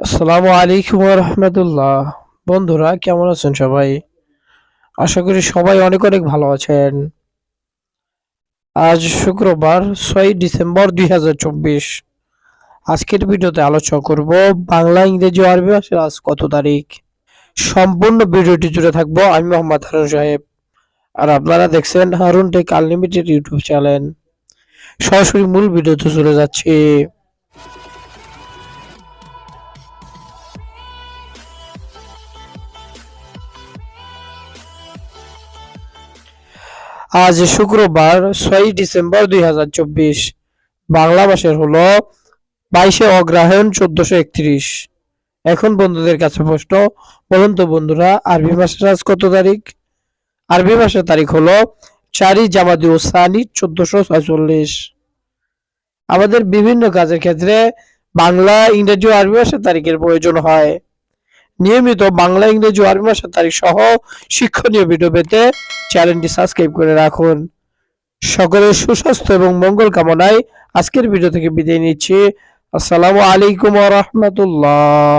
আসসালামু আলাইকুম রহমতুল্লাহ বন্ধুরা, কেমন আছেন সবাই? আশা করি সবাই অনেক অনেক ভালো আছেন। আজ শুক্রবার, ছয় ডিসেম্বর দুই হাজার চব্বিশ। আজকের ভিডিওতে আলোচনা করব বাংলা, ইংরেজি আরবি ভাষার আজ কত তারিখ। সম্পূর্ণ ভিডিওটি জুড়ে থাকব আমি মোহাম্মদ হারুন সাহেব। আর আপনারা দেখছেন Harun tech unlimited YouTube channel. সরাসরি মূল ভিডিওতে চলে যাচ্ছে। আজ শুক্রবার ছয় ডিসেম্বর দুই হাজার চব্বিশ। বাংলা মাসের হলো বাইশে অগ্রহায়ণ চোদ্দশো একত্রিশ। এখন বন্ধুদের কাছে প্রশ্ন, বলুন তো বন্ধুরা, আরবি মাসের আজ কত তারিখ? আরবি মাসের তারিখ হলো চারই জামাদি ও সানি চোদ্দশো ছয়চল্লিশ। আমাদের বিভিন্ন কাজের ক্ষেত্রে বাংলা, ইংরেজি ও আরবি ভাষার তারিখের প্রয়োজন হয়। নিয়মিত বাংলা, ইংরেজি আরবি ভাষার তারিখ সহ শিক্ষণীয় ভিডিও পেতে চ্যানেলটি সাবস্ক্রাইব করে রাখুন। সকলের সুস্বাস্থ্য এবং মঙ্গল কামনায় আজকের ভিডিও থেকে বিদায় নিচ্ছি। আসসালামু আলাইকুম রহমতুল্লাহ।